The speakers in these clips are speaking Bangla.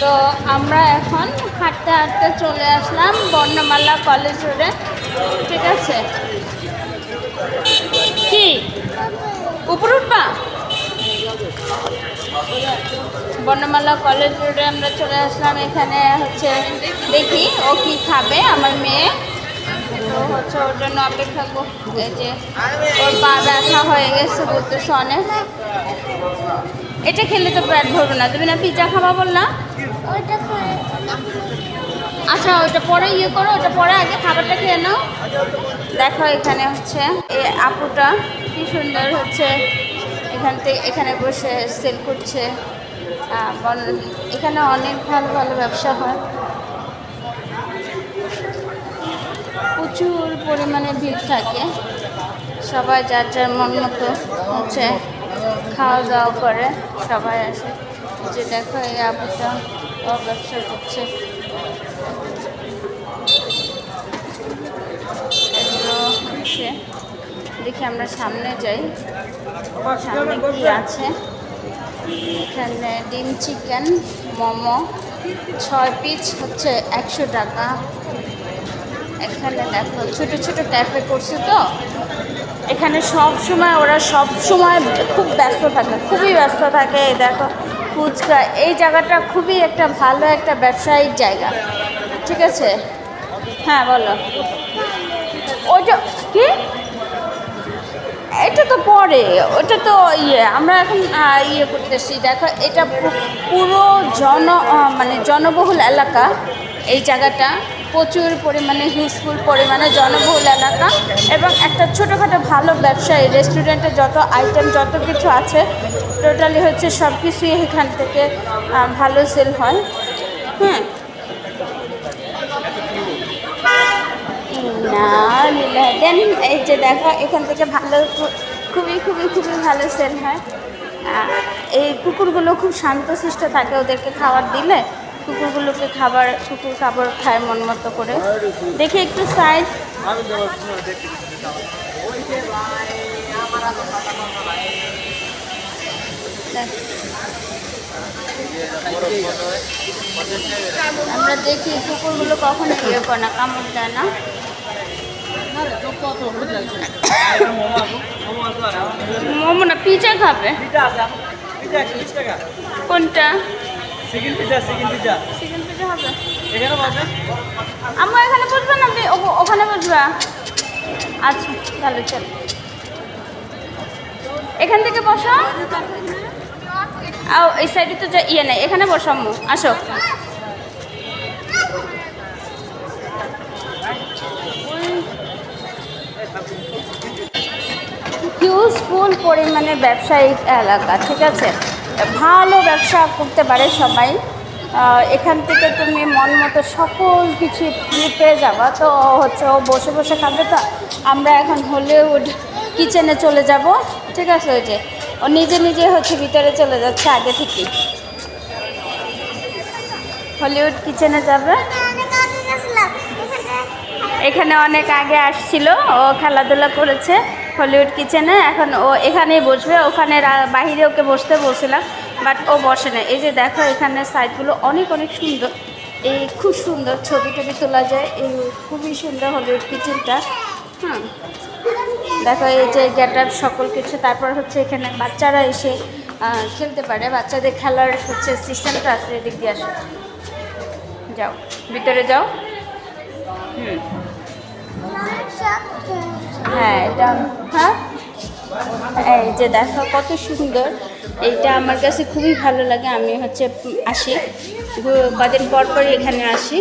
তো আমরা এখন হাঁটতে হাঁটতে চলে আসলাম বর্ণমালা কলেজ রোডে। ঠিক আছে? কি? উপর উঠবা? বর্ণমালা কলেজ রোডে আমরা চলে আসলাম। এখানে হচ্ছে দেখি ও কি খাবে, আমার মেয়ে। হচ্ছে ওর জন্য অপেক্ষা কর- এই যে ওর পা ব্যথা হয়ে গেছে বলতেছে অনেক এটা খেলে তো পেট ভরবে না। তুমি না পিৎজা খাবা বললাম আচ্ছা ওটা পরে ইয়ে করো, ওটা পরে আগে খাবারটা খেয়ে নাও। দেখো এখানে হচ্ছে এই আপুটা কি সুন্দর হচ্ছে। এখান থেকে এখানে বসে সেল করছে। এখানে অনেক ভালো ভালো ব্যবসা হয়। প্রচুর পরিমাণে ভিড় থাকে। সবাই যার যার মন মতো হচ্ছে খাওয়া দাওয়া করে, সবাই আসে। যে দেখো এই আপুটা। ব্যবসা করছে এগুলো হচ্ছে। দেখি আমরা সামনে যাই। সামনে কি আছে? এখানে ডিম চিকেন, মোমো, ছয় পিস হচ্ছে একশো টাকা। এখানে দেখো, ছোট ছোট ট্যাপে করছে তো। এখানে সব সময় ওরা সব সময় খুব ব্যস্ত থাকে, খুবই ব্যস্ত থাকে, দেখো। ফুচকা, এই জায়গাটা খুবই একটা ভালো একটা ব্যবসায়িক জায়গা। ঠিক আছে? হ্যাঁ বলো। ওইটা কি? এটা তো পরে, ওটা তো ইয়ে আমরা এখন ইয়ে করতেছি। দেখো, এটা পুরো জন মানে জনবহুল এলাকা, এই জায়গাটা। প্রচুর পরিমাণে হিউজফুল পরিমাণে জনবহুল এলাকা। এবং একটা ছোটোখাটো ভালো ব্যবসায়ী রেস্টুরেন্টে যত আইটেম যত কিছু আছে টোটালি হচ্ছে সব কিছুই এখান থেকে ভালো সেল হয়। হ্যাঁ দেন এই যে দেখো, এখান থেকে ভালো, খুবই খুবই খুবই ভালো সেল হয়। এই কুকুরগুলো খুব শান্তশিষ্ট থাকে, ওদেরকে খাবার দিলে। কুকুরগুলোকে খাবার, কুকুর খাবার খায় মন মতো করে। দেখি একটু সাইজ আমরা দেখি কুকুরগুলো কখনো ইয়ে করে না, কামড় দেয় না। মোমো না, পিজা খাবে। কোনটা? চিকেন পিজা হবে। আমার এখানে বসবে না? আপনি ওখানে বসবা। আচ্ছা তাহলে চল। এখান থেকে বসো। আও এই সাইডে তো যা- ইয়ে নেই। এখানে বসো আম্মু। আসো। হিউজফুল পরিমাণে ব্যবসায়িক এলাকা ঠিক আছে? ভালো ব্যবসা করতে পারে সবাই। এখান থেকে তুমি মন মতো সকল কিছু পেয়ে যাবা। তো হচ্ছে ও বসে বসে খাবে তো। আমরা এখন হলিউড কিচেনে চলে যাব। ঠিক আছে ওই যে, ও নিজে নিজে হচ্ছে ভিতরে চলে যাচ্ছে আগে থেকেই। হলিউড কিচেনে যাবে। এখানে অনেক আগে আসছিল। ও খেলাধুলা করেছে। হলিউড কিচেনে এখন ও এখানেই বসবে, ওখানে রা- বাইরে ওকে বসতে বলছিলাম বাট ও বসে না এই যে দেখো, এখানে সাইডগুলো অনেক অনেক সুন্দর। এই খুব সুন্দর ছবি টবি তোলা যায়, এই খুবই সুন্দর হলিউড কিচেনটা হুম। দেখো, এই যে গেট আপ সকল কিছু, তারপর হচ্ছে এখানে বাচ্চারা এসে খেলতে পারে। বাচ্চাদের খেলার হচ্ছে সিস্টেমটা আছে, এদিক দিয়ে আসো। যাও, ভিতরে যাও। হুম। হ্যাঁ এটা হ্যাঁ? এই যে দেখো, কত সুন্দর। এইটা আমার কাছে খুবই ভালো লাগে, আমি হচ্ছে আসি। কদিন পর পরই এখানে আসি।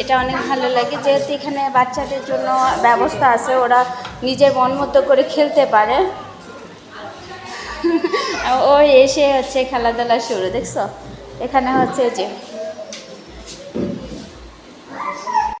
এটা অনেক ভালো লাগে, যেহেতু এখানে বাচ্চাদের জন্য ব্যবস্থা আছে, ওরা নিজের মন মতো করে খেলতে পারে। ও এসে হচ্ছে খেলাধুলা শুরু, দেখছ? এখানে হচ্ছে যে